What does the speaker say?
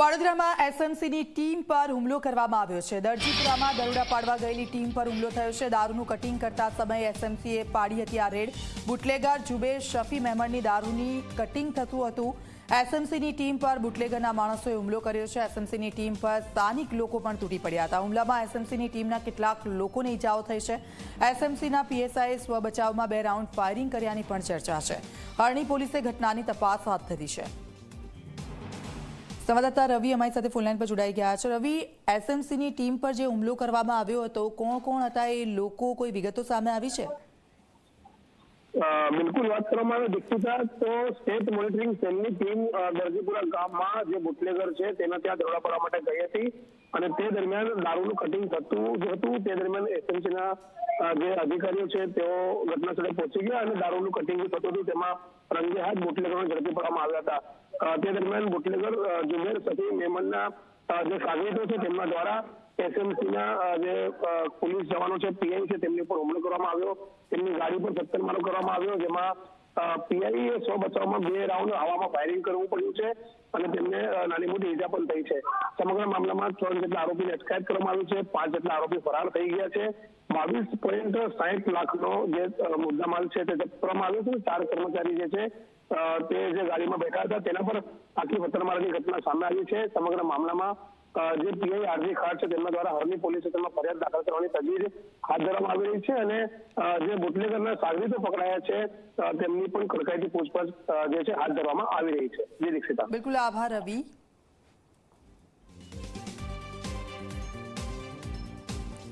વડોદરામાં એસએમસીની ટીમ પર હુમલો કરવામાં આવ્યો છે. દરજીપુરામાં દરોડા પાડવા ગયેલી ટીમ પર હુમલો થયો છે. દારૂનું કટિંગ કરતા સમયે એસએમસીએ પાડી હતી આ રેડ. બુટલેગર જુબેર શફી મહેમદની દારૂની કટિંગ થતું હતું. એસએમસીની ટીમ પર બુટલેગરના માણસોએ હુમલો કર્યો છે. એસએમસીની ટીમ પર સ્થાનિક લોકો પણ તૂટી પડ્યા હતા. હુમલામાં એસએમસીની ટીમના કેટલાક લોકોને ઈજાઓ થઈ છે. એસએમસીના પીએસઆઈએ સ્વબચાવમાં બે રાઉન્ડ ફાયરિંગ કર્યાની પણ ચર્ચા છે. હરણી પોલીસે ઘટનાની તપાસ હાથ ધરી છે. સંવાદદાતા રવિ અમારી સાથે ફોનલાઈન પર જોડાઈ ગયા છે. રવિ એસએમસીની ટીમ પર જે હુમલો કરવામાં આવ્યો હતો કોણ કોણ હતા? એ લોકો કોઈ વિગતો સામે આવી છે? બિલકુલ વાત કરવામાં આવે દીક્ષિતા તો સ્ટેટ મોનિટરિંગ સેલની ટીમ દરજીપુરા ગામમાં જે બુટલેગર છે, તેના ત્યાં દરોડા પાડવા માટે ગઈ હતી અને તે દરમિયાન દારૂનું કટિંગ થતું જે હતું. તે દરમિયાન એસએમસીના જે અધિકારીઓ છે, તેઓ ઘટના સ્થળે પહોંચી ગયા અને દારૂનું કટિંગ થતું હતું, તેમાં રંગે હાથ બુટલેગરોને ઝડપી પાડવામાં આવ્યા હતા. તે દરમિયાન બુટલેગર અ, જુમેર સફી મેમનના જે સાગરીતો છે તેમના દ્વારા એસએમસીના જે પોલીસ જવાનો છે પીઆઈ છે તેમની ઉપર હુમલો કરવામાં આવ્યો. તેમની ગાડી પર પથ્થરમારો કરવામાં આવ્યો જેમાં પીઆઈએ સ્વ બચાવમાં બે રાઉન્ડ હવામાં ફાયરિંગ કરવું પડ્યું છે અને તેમને નાની મોટી ઈજા પણ થઈ છે. સમગ્ર મામલામાં ત્રણ જેટલા આરોપીને અટકાયત કરવામાં આવી છે પાંચ જેટલા આરોપી ફરાર થઈ ગયા છે. બાવીસ પોઈન્ટ સાહીઠ લાખનો જે મુદ્દામાલ છે તે જપ્ત કરવામાં આવ્યો છે. ચાર કર્મચારી જે છે તે જે ગાડીમાં બેઠા હતા, તેના પર આખી પથ્થરમારાની ઘટના સામે આવી છે, સમગ્ર મામલામાં જે પીઆઈ આરજી ખાર છે, તેમના દ્વારા હરની પોલીસ સ્ટેશનમાં ફરિયાદ દાખલ કરવાની તજવીજ હાથ ધરવામાં આવી રહી છે અને જે બુટલેગરના સાગરીતો પકડાયા છે તેમની પણ કડકાઈથી પૂછપરછ જે છે, હાથ ધરવામાં આવી રહી છે. જે દીક્ષિતા. બિલકુલ આભાર, રવિ.